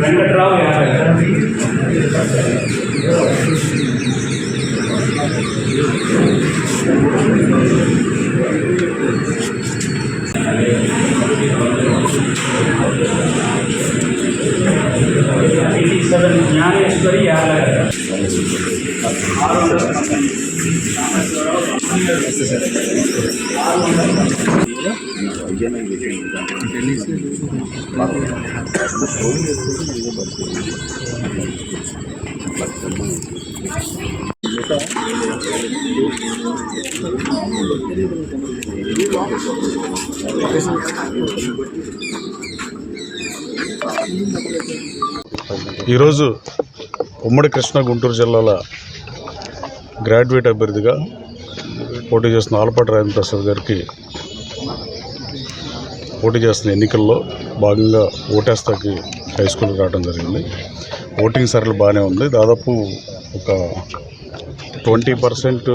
వెంకట్రావు యాదవ్ గారు సెవెన్ జ్ఞానేశ్వరి యాదవ్ ఆరు వందల ఈరోజు ఉమ్మడి కృష్ణా గుంటూరు జిల్లాల గ్రాడ్యుయేట్ అభ్యర్థిగా పోటీ చేస్తున్న ఆలపాటి రాజేంద్ర ప్రసాద్ గారికి పోటీ చేస్తున్న ఎన్నికల్లో భాగంగా ఓటేస్తాకి హై స్కూల్కి రావడం జరిగింది. ఓటింగ్ సరళి బాగానే ఉంది. దాదాపు ఒక ట్వంటీ పర్సెంట్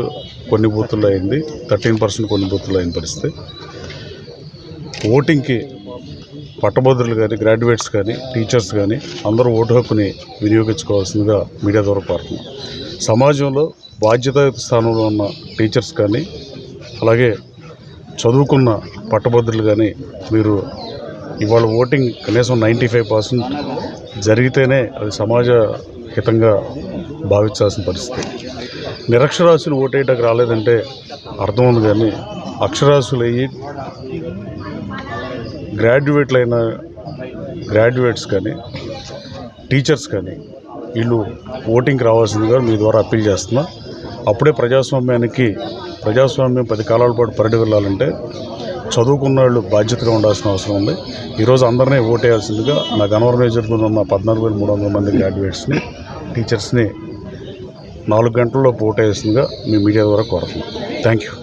కొన్ని బూతుల్లో అయింది థర్టీన్ పర్సెంట్ కొన్ని బూతుల్లో అయిన పరిస్థితి. ఓటింగ్కి పట్టభద్రులు కానీ గ్రాడ్యుయేట్స్ కానీ టీచర్స్ కానీ అందరూ ఓటు హక్కుని వినియోగించుకోవాల్సిందిగా మీడియా ద్వారా కోరుతున్నాం. సమాజంలో బాధ్యతాయుత స్థానంలో ఉన్న టీచర్స్ కానీ అలాగే చదువుకున్న పట్టభద్రులు కానీ మీరు ఇవాళ ఓటింగ్ కనీసం నైంటీ ఫైవ్ పర్సెంట్ జరిగితేనే అది సమాజ హితంగా భావించాల్సిన పరిస్థితి. నిరక్షరాస్యులు ఓటేయటకు రాలేదంటే అర్థం ఉంది కానీ అక్షరాస్యులు అయ్యి గ్రాడ్యుయేట్లు అయిన గ్రాడ్యుయేట్స్ కానీ టీచర్స్ కానీ వీళ్ళు ఓటింగ్కి రావాల్సిందిగా మీ ద్వారా అప్పీల్ చేస్తున్నా. అప్పుడే ప్రజాస్వామ్యానికి ప్రజాస్వామ్యం పది కాలాల పాటు పరిడి వెళ్ళాలంటే చదువుకున్న వాళ్ళు బాధ్యతగా ఉండాల్సిన అవసరం ఉంది. ఈరోజు అందరినీ ఓటేయాల్సిందిగా నా గనవరం నియోజకవర్గంలో ఉన్న పద్నాలుగు వేల మూడు వందల మంది గ్రాడ్యుయేట్స్ని టీచర్స్ని నాలుగు గంటల్లో ఓటేయాల్సిందిగా మీ మీడియా ద్వారా కోరుతున్నాను. Thank you.